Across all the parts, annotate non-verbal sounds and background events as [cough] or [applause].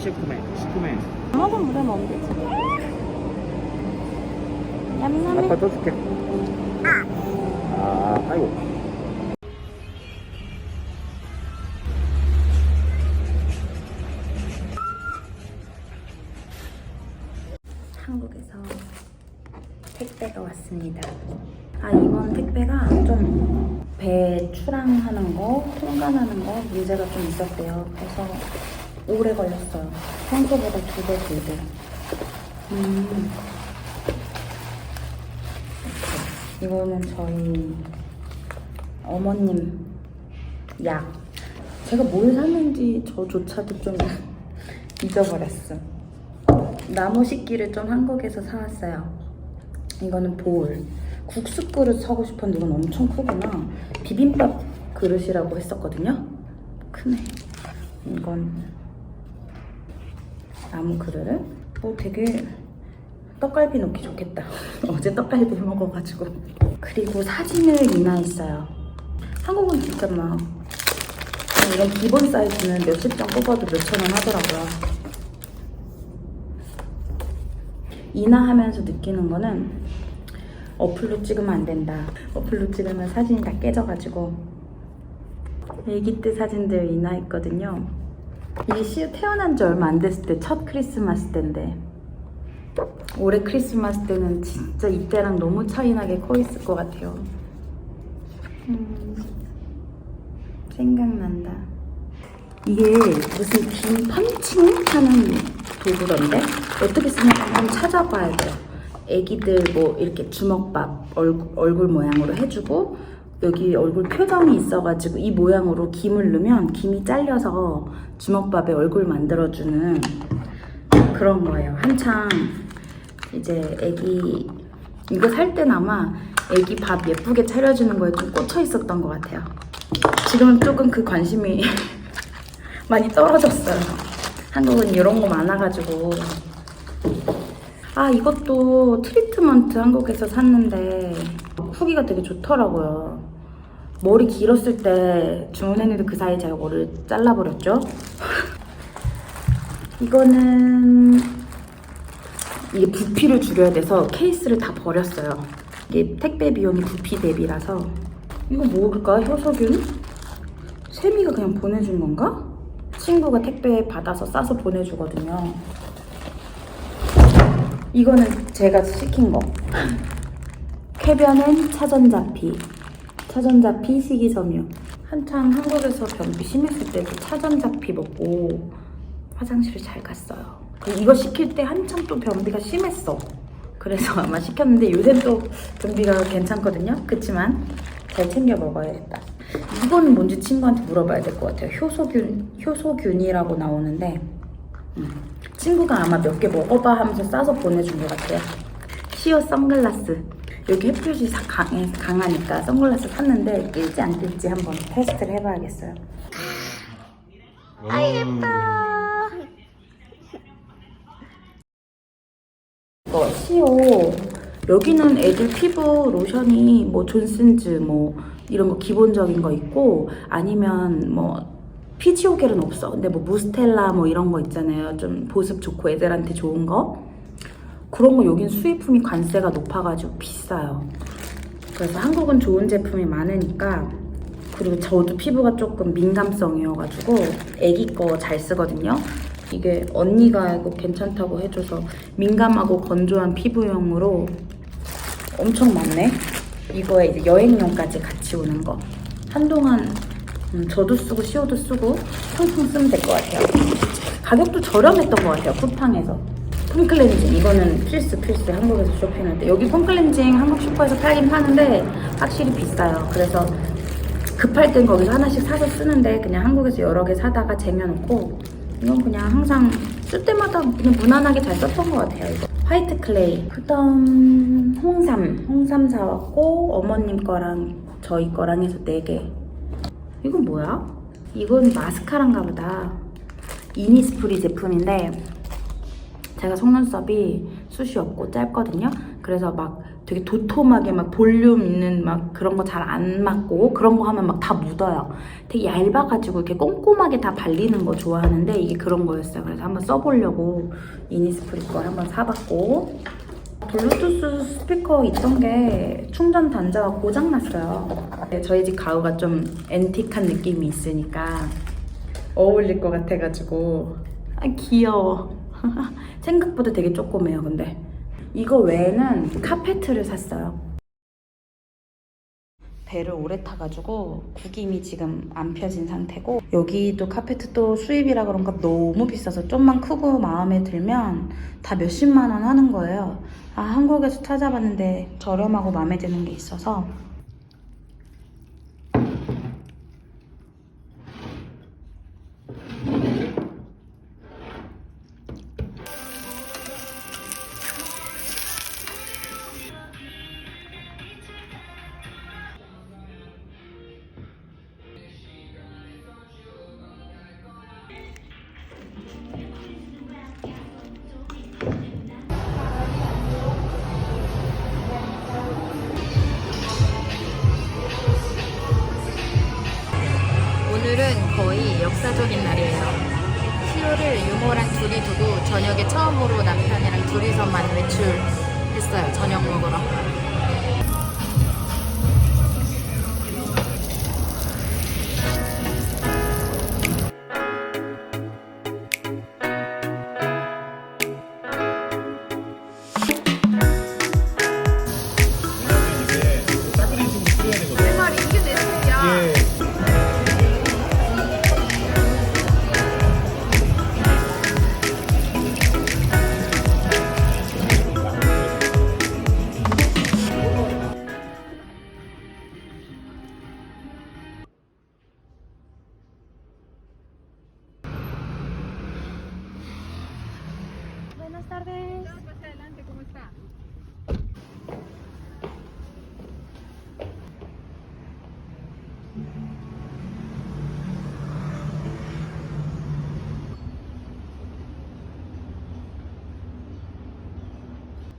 19만 19만 아무도 물에 먹으면 되지. 얌얌해. 아빠 또 줄게. 아 아이고. 한국에서 택배가 왔습니다. 아 이번 택배가 좀 배출항하는 거, 통관하는 거 문제가 좀 있었대요. 그래서 오래 걸렸어요. 평소보다 두 배, 두 배. 음. 이거는 저희 어머님 약. 제가 뭘 샀는지 저조차도 좀 [laughs] 잊어버렸어. 나무 식기를 좀 한국에서 사왔어요. 이거는 볼. 국수 그릇 사고 싶었는데 이건 엄청 크구나. 비빔밥 그릇이라고 했었거든요. 크네. 이건 나무 그릇. 뭐 되게 떡갈비 넣기 좋겠다. [laughs] 어제 떡갈비 먹어가지고. 그리고 사진을 인화했어요. 한국은 진짜 막 이런 기본 사이즈는 몇십 장 뽑아도 몇천 원 하더라고요. 인화하면서 느끼는 거는 어플로 찍으면 안 된다. 어플로 찍으면 사진이 다 깨져가지고 애기 때 사진들 인화했거든요. 이게 시우 태어난 지 얼마 안 됐을 때 첫 크리스마스 때인데 올해 크리스마스 때는 진짜 이때랑 너무 차이나게 커 있을 것 같아요. 음, 생각난다. 이게 무슨 빔 펀칭 하는 도구던데 어떻게 쓰냐 한번 찾아봐야 돼요. 애기들 뭐 이렇게 주먹밥 얼굴, 얼굴 모양으로 해주고 여기 얼굴 표정이 있어가지고 이 모양으로 김을 넣으면 김이 잘려서 주먹밥에 얼굴 만들어주는 그런 거예요. 한창 이제 애기 이거 살땐 아마 애기 밥 예쁘게 차려주는 거에 좀 꽂혀 있었던 것 같아요. 지금은 조금 그 관심이 [laughs] 많이 떨어졌어요. 한국은 이런 거 많아가지고. 아, 이것도 트리트먼트 한국에서 샀는데 후기가 되게 좋더라고요. 머리 길었을 때 주문했는데 그 사이에 제가 머리를 잘라버렸죠. 이거는 이게 부피를 줄여야 돼서 케이스를 다 버렸어요. 이게 택배 비용이 부피 대비라서 이거 뭘까? 효소균? 세미가 그냥 보내준 건가? 친구가 택배 받아서 싸서 보내주거든요. 이거는 제가 시킨 거. [laughs] 쾌변엔 차전자피. 차전자 피 식이섬유. 한참 한국에서 변비 심했을 때도 차전자 피 먹고 화장실을 잘 갔어요. 그 이거 시킬 때 한참 또 변비가 심했어. 그래서 [laughs] 아마 시켰는데 요새는 또 변비가 괜찮거든요. 그치만 잘 챙겨 먹어야겠다. 이건 뭔지 친구한테 물어봐야 될 것 같아요. 효소균, 효소균이라고 나오는데 음, 친구가 아마 몇 개 먹어봐 하면서 싸서 보내준 것 같아요. 시오 선글라스. 여기 햇볕이 사- 강해, 강하니까 선글라스 샀는데 낄지 안 낄지 한번 테스트를 해봐야겠어요. 아 예뻐. 이거 시오 여기는 애들 피부 로션이 뭐 존슨즈 뭐 이런 거 기본적인 거 있고 아니면 뭐 피지오겔은 없어. 근데 뭐 무스텔라 뭐 이런 거 있잖아요. 좀 보습 좋고 애들한테 좋은 거. 그런 거 여긴 수입품이 관세가 높아가지고 비싸요. 그래서 한국은 좋은 제품이 많으니까 그리고 저도 피부가 조금 민감성이어가지고 애기 거 잘 쓰거든요. 이게 언니가 이거 괜찮다고 해줘서 민감하고 건조한 피부용으로 엄청 많네. 이거에 이제 여행용까지 같이 오는 거. 한동안 음, 저도 쓰고 시오도 쓰고 평생 쓰면 될 것 같아요. 가격도 저렴했던 것 같아요. 쿠팡에서. 폼클렌징 이거는 필수 필수 한국에서 쇼핑할 때 여기 폼클렌징 한국 슈퍼에서 팔긴 파는데 확실히 비싸요. 그래서 급할 땐 거기서 하나씩 사서 쓰는데 그냥 한국에서 여러 개 사다가 쟁여놓고 이건 그냥 항상 쓸 때마다 그냥 무난하게 잘 썼던 것 같아요. 이거. 화이트 클레이 그다음 홍삼 홍삼 사왔고 어머님 거랑 저희 거랑 해서 4개 이건 뭐야? 이건 마스카라인가 보다 이니스프리 제품인데 제가 속눈썹이 숱이 없고 짧거든요. 그래서 막 되게 도톰하게 막 볼륨 있는 막 그런 거 잘 안 맞고 그런 거 하면 막 다 묻어요. 되게 얇아가지고 이렇게 꼼꼼하게 다 발리는 거 좋아하는데 이게 그런 거였어요. 그래서 한번 써보려고 이니스프리 걸 한번 사봤고 블루투스 스피커 있던 게 충전 단자가 고장났어요. 네, 저희 집 가구가 좀 앤틱한 느낌이 있으니까 어울릴 것 같아가지고 아 귀여워. [laughs] 생각보다 되게 조그매요, 근데. 이거 외에는 카페트를 샀어요. 배를 오래 타가지고 구김이 지금 안 펴진 상태고 여기도 카페트 또 수입이라 그런가 너무 비싸서 좀만 크고 마음에 들면 다 몇십만 원 하는 거예요. 아 한국에서 찾아봤는데 저렴하고 마음에 드는 게 있어서 둘이 두고 저녁에 처음으로 남편이랑 둘이서만 외출했어요. 저녁 먹으러.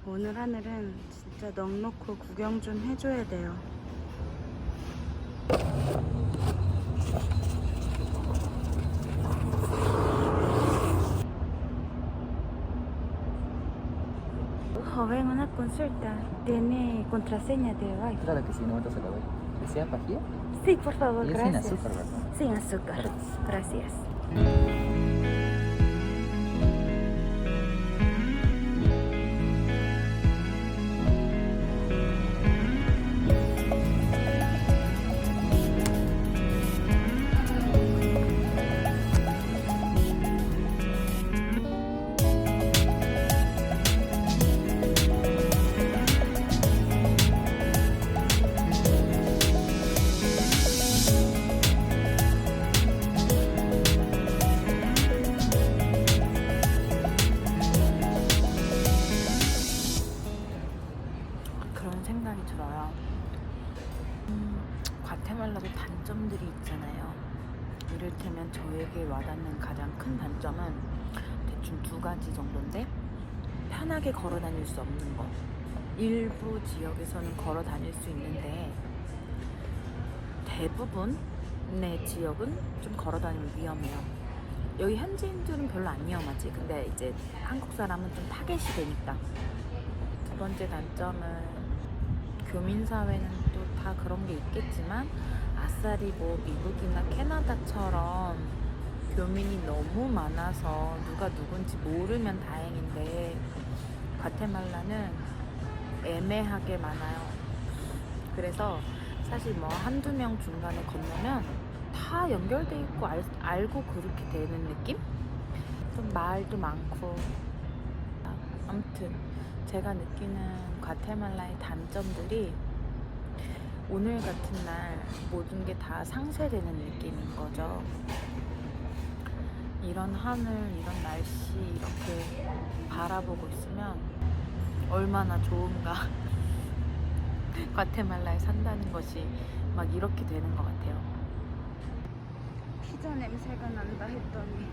오늘 하늘은 진짜 넉넉고 구경 좀 해줘야 돼요. Consulta. ¿Tiene contraseña de Wi-Fi? Claro que sí, no te sacar ¿Desea pajilla? Sí, por favor, Y es sin gracias. azúcar, ¿verdad? Sin azúcar. Gracias. 그 생각이 들어요. 음, 과테말라도 단점들이 있잖아요. 이를테면 저에게 와닿는 가장 큰 단점은 대충 두 가지 정도인데 편하게 걸어 다닐 수 없는 거. 일부 지역에서는 걸어 다닐 수 있는데 대부분의 지역은 좀 걸어 다니면 위험해요. 여기 현지인들은 별로 안 위험하지. 근데 이제 한국 사람은 좀 타겟이 되니까. 두 번째 단점은 교민 사회는 또 다 그런 게 있겠지만 아싸리 뭐 미국이나 캐나다처럼 교민이 너무 많아서 누가 누군지 모르면 다행인데 과테말라는 애매하게 많아요. 그래서 사실 뭐 한두 명 중간에 건너면 다 연결돼 있고 알, 알고 그렇게 되는 느낌? 좀 말도 많고 아무튼 제가 느끼는 과테말라의 단점들이 오늘 같은 날 모든 게 다 상쇄되는 느낌인 거죠. 이런 하늘, 이런 날씨 이렇게 바라보고 있으면 얼마나 좋은가. [laughs] 과테말라에 산다는 것이 막 이렇게 되는 것 같아요. 피자 냄새가 난다 했더니